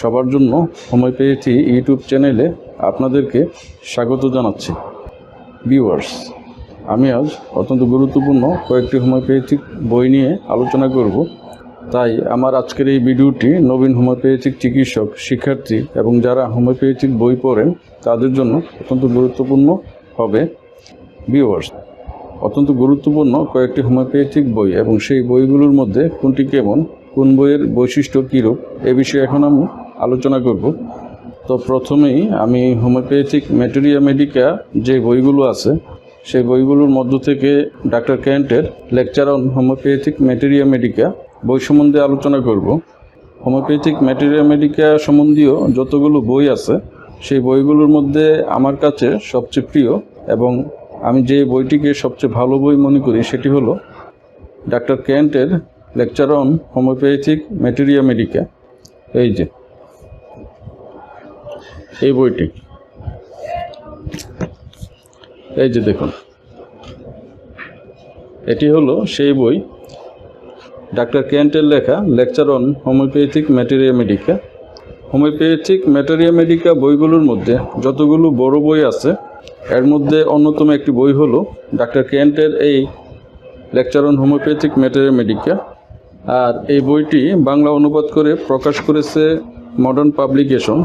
সবার জন্য homeopathy YouTube চ্যানেলে আপনাদেরকে স্বাগত জানাচ্ছি। ভিউয়ার্স আমি আজ অত্যন্ত গুরুত্বপূর্ণ কয়েকটি হোমিওপ্যাথিক বই নিয়ে আলোচনা করব। তাই আমার আজকের এই ভিডিওটি নবীন হোমিওপ্যাথিক চিকিৎসক, শিক্ষার্থী এবং যারা হোমিওপ্যাথিক বই পড়েন, তাদের জন্য অত্যন্ত গুরুত্বপূর্ণ হবে। ভিউয়ার্স অত্যন্ত গুরুত্বপূর্ণ কয়েকটি হোমিওপ্যাথিক বই এবং সেই বইগুলোর মধ্যে কোনটি কেমন, কোন বইয়ের বৈশিষ্ট্য কীরূপ, এ বিষয়ে এখন আমি আলোচনা করব। তো প্রথমেই আমি হোমিওপ্যাথিক ম্যাটেরিয়া মেডিকা যে বইগুলো আছে, সেই বইগুলোর মধ্য থেকে doctor ক্যান্টের lecture on homoeopathic materia medica বই সম্বন্ধে আলোচনা করব। হোমিওপ্যাথিক ম্যাটেরিয়া মেডিকা সম্বন্ধীয় যতগুলো বই আছে, সেই বইগুলোর মধ্যে আমার কাছে সবচেয়ে প্রিয় এবং আমি যে বইটিকে সবচেয়ে ভালো বই মনে করি সেটি হলো doctor ক্যান্টের lecture on homoeopathic materia medica. এই যে এই বইটি। এই যে দেখুন। এটি হলো সেই বই ডাক্তার কেন্টের লেখা lecture on homoeopathic materia medica homoeopathic materia medica বইগুলোর মধ্যে যতগুলো বড় বই আছে, এর মধ্যে অন্যতম একটি বই হলো ডাক্তার কেন্টের এই lecture on homoeopathic materia medica আর এই বইটি বাংলা অনুবাদ করে প্রকাশ করেছে মডার্ন পাবলিকেশন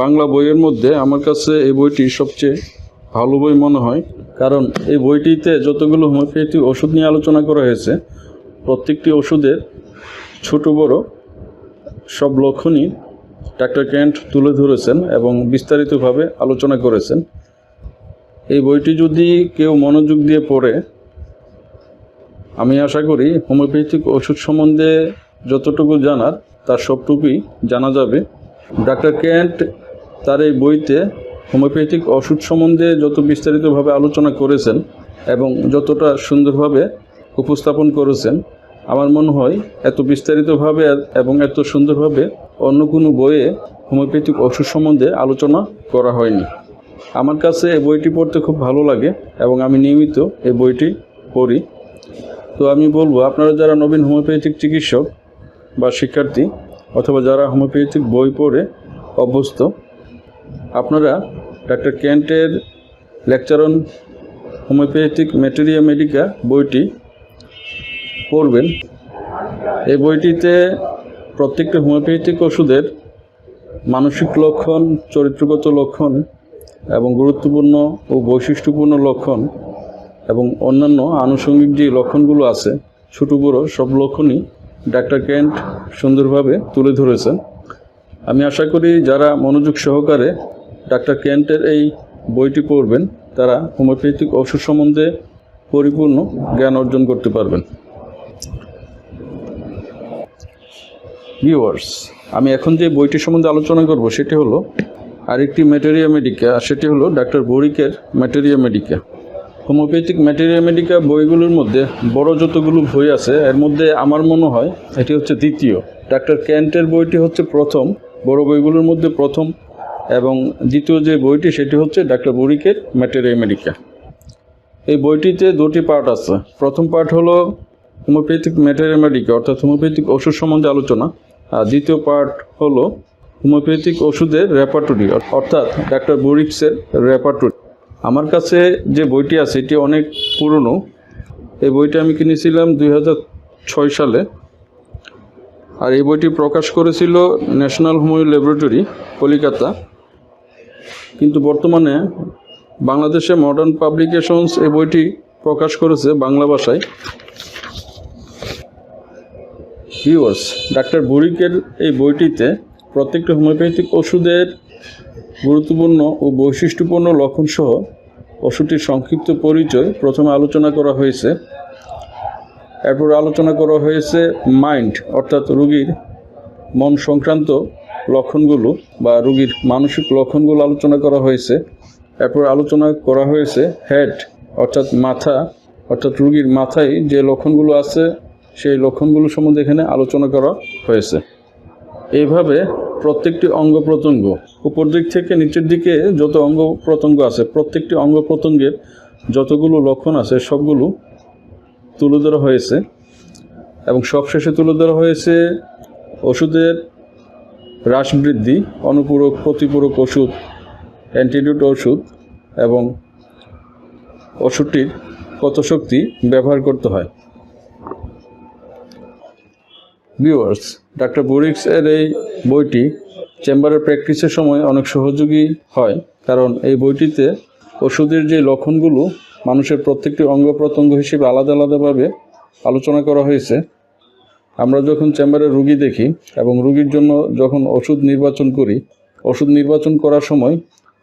বাংলা বইয়ের মধ্যে আমার কাছে এই বইটি সবচেয়ে ভালো বই মনে হয়। কারণ এই বইটিতে যতগুলো হোমিওপ্যাথি ওষুধ নিয়ে আলোচনা করা হয়েছে, প্রত্যেকটি ওষুধের ছোট বড় সব লক্ষণই ডাক্তার ক্যান্ট তুলে ধরেছেন এবং বিস্তারিতভাবে আলোচনা করেছেন। এই বইটি যদি কেউ মনোযোগ দিয়ে পড়ে, আমি আশা করি হোমিওপ্যাথিক ওষুধ সম্বন্ধে যতটুকু জানার, তার সবটুকুই জানা যাবে। ডাক্তার ক্যান্ট তার এই বইতে হোমিওপ্যাথিক ওষুধ সম্বন্ধে যত বিস্তারিতভাবে আলোচনা করেছেন এবং যতটা সুন্দরভাবে উপস্থাপন করেছেন, আমার মনে হয় এত বিস্তারিতভাবে এবং এত সুন্দরভাবে অন্য কোনো বইয়ে হোমিওপ্যাথিক ওষুধ সম্বন্ধে আলোচনা করা হয়নি। আমার কাছে এই বইটি পড়তে খুব ভালো লাগে এবং আমি নিয়মিত এই বইটি পড়ি। তো আমি বলব, আপনারা যারা নবীন হোমিওপ্যাথিক চিকিৎসক বা শিক্ষার্থী অথবা যারা হোমিওপ্যাথিক বই পড়ে অভ্যস্ত আপনারা doctor ক্যান্টের lecture on homoeopathic materia medica বইটি পড়বেন। এই বইটিতে প্রত্যেকটা হোমিওপ্যাথিক ওষুধের মানসিক লক্ষণ, চরিত্রগত লক্ষণ এবং গুরুত্বপূর্ণ ও বৈশিষ্ট্যপূর্ণ লক্ষণ এবং অন্যান্য আনুষঙ্গিক যে লক্ষণগুলো আছে, ছোটো বড়ো সব লক্ষণই ডাক্তার ক্যান্ট সুন্দরভাবে তুলে ধরেছেন। আমি আশা করি যারা মনোযোগ সহকারে ডাক্তার ক্যান্টের এই বইটি পড়বেন, তারা হোমিওপ্যাথিক ওষুধ সম্বন্ধে পরিপূর্ণ জ্ঞান অর্জন করতে পারবেন। ভিউয়ার্স আমি এখন যে বইটি সম্বন্ধে আলোচনা করব, সেটি হলো আরেকটি ম্যাটেরিয়া মেডিকা সেটি হলো doctor বরিকের materia medica homoeopathic materia medica বইগুলোর মধ্যে বড় যতগুলো বই আছে, এর মধ্যে আমার মনে হয় এটি হচ্ছে দ্বিতীয়। ডাক্তার ক্যান্টের বইটি হচ্ছে প্রথম। বড় বইগুলোর মধ্যে প্রথম এবং দ্বিতীয় যে বইটি সেটি হচ্ছে ডাক্তার বরিকের ম্যাটেরিয়া মেডিকা। এই বইটিতে দুটি পার্ট আছে। প্রথম পার্ট হলো হোমিওপ্যাথিক ম্যাটেরিয়া মেডিকা, অর্থাৎ হোমিওপ্যাথিক ওষুধ সম্বন্ধে আলোচনা। আর দ্বিতীয় পার্ট হলো হোমিওপ্যাথিক ওষুধের রেপার্টরি, অর্থাৎ ডাক্তার বুরিক্সের রেপার্টরি। আমার কাছে যে বইটি আছে, এটি অনেক পুরনো। এই বইটি আমি কিনেছিলাম দুই সালে। আর এই বইটি প্রকাশ করেছিল ন্যাশনাল হোমিও ল্যাবরেটরি, কলিকাতা। কিন্তু বর্তমানে বাংলাদেশে মডার্ন পাবলিকেশনস এই বইটি প্রকাশ করেছে বাংলা ভাষায়। ভিউয়ার্স ডাক্তার বুরিকের এই বইটিতে প্রত্যেকটা হোমিওপ্যাথিক ওষুধের গুরুত্বপূর্ণ ও বৈশিষ্ট্যপূর্ণ লক্ষণসহ ওষুধটির সংক্ষিপ্ত পরিচয় প্রথমে আলোচনা করা হয়েছে। এরপর আলোচনা করা হয়েছে মাইন্ড অর্থাৎ রুগীর মন সংক্রান্ত লক্ষণগুলো বা রুগীর মানসিক লক্ষণগুলো আলোচনা করা হয়েছে। এরপর আলোচনা করা হয়েছে হেড অর্থাৎ মাথা, অর্থাৎ রুগীর মাথায় যে লক্ষণগুলো আছে, সেই লক্ষণগুলো সম্বন্ধে এখানে আলোচনা করা হয়েছে। এইভাবে প্রত্যেকটি অঙ্গ প্রত্যঙ্গ, উপর দিক থেকে নিচের দিকে যত অঙ্গ প্রত্যঙ্গ আছে, প্রত্যেকটি অঙ্গ প্রত্যঙ্গের যতগুলো লক্ষণ আছে, সবগুলো তুলে ধরা হয়েছে এবং সবশেষে তুলে ধরা হয়েছে ওষুধের হ্রাস বৃদ্ধি, অনুপূরক, প্রতিপূরক ওষুধ অ্যান্টিডিউট ওষুধ এবং ওষুধটির কত শক্তি ব্যবহার করতে হয়। ভিউয়ার্স ডাক্তার বুরিক্স এর এই বইটি চেম্বারের প্র্যাকটিসের সময় অনেক সহযোগী হয়, কারণ এই বইটিতে ওষুধের যে লক্ষণগুলো মানুষের প্রত্যেকটি অঙ্গ প্রত্যঙ্গ হিসেবে আলাদা আলাদাভাবে আলোচনা করা হয়েছে। আমরা যখন চেম্বারে রুগী দেখি এবং রুগীর জন্য যখন ওষুধ নির্বাচন করি, ওষুধ নির্বাচন করার সময়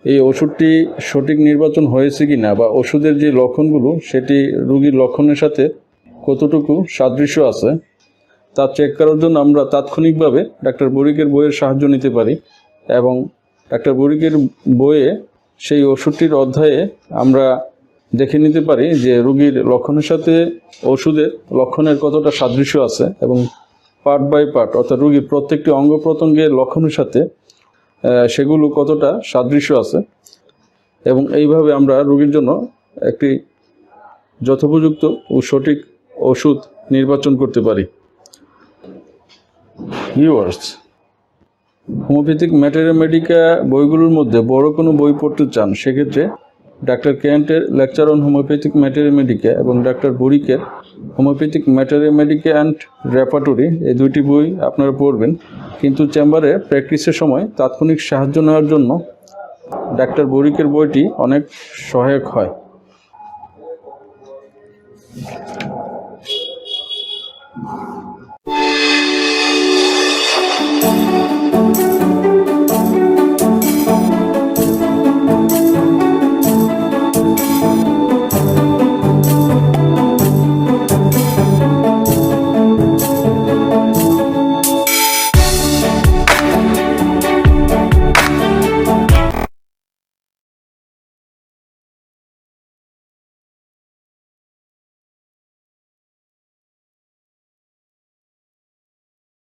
এই ওষুধটি সঠিক নির্বাচন হয়েছে কি না বা ওষুধের যে লক্ষণগুলো, সেটি রুগীর লক্ষণের সাথে কতটুকু সাদৃশ্য আছে, তা চেক করার জন্য আমরা তাৎক্ষণিকভাবে ডাক্তার বরিকের বইয়ের সাহায্য নিতে পারি এবং ডাক্তার বরিকের বইয়ে সেই ওষুধটির অধ্যায়ে আমরা দেখে নিতে পারি যে রোগীর লক্ষণের সাথে ওষুধের লক্ষণের কতটা সাদৃশ্য আছে এবং পার্ট বাই পার্ট, অর্থাৎ রোগীর প্রত্যেকটি অঙ্গ প্রত্যঙ্গের লক্ষণের সাথে সেগুলো কতটা সাদৃশ্য আছে এবং এইভাবে আমরা রোগীর জন্য একটি যথোপযুক্ত ও সঠিক ওষুধ নির্বাচন করতে পারি। ভিউয়ার্স হোমিওপ্যাথিক ম্যাটেরিয়া মেডিকা বইগুলোর মধ্যে বড় কোনো বই পড়তে চান, সেক্ষেত্রে doctor কেন্টের lecture on homoeopathic materia medica এবং doctor বুরিকের homoeopathic materia medica and repertory এই দুইটি বই আপনারা পড়বেন। কিন্তু চেম্বারে প্র্যাকটিসের সময় তাৎক্ষণিক সাহায্য নেওয়ার জন্য ডাক্তার বুরিকের বইটি অনেক সহায়ক হয়।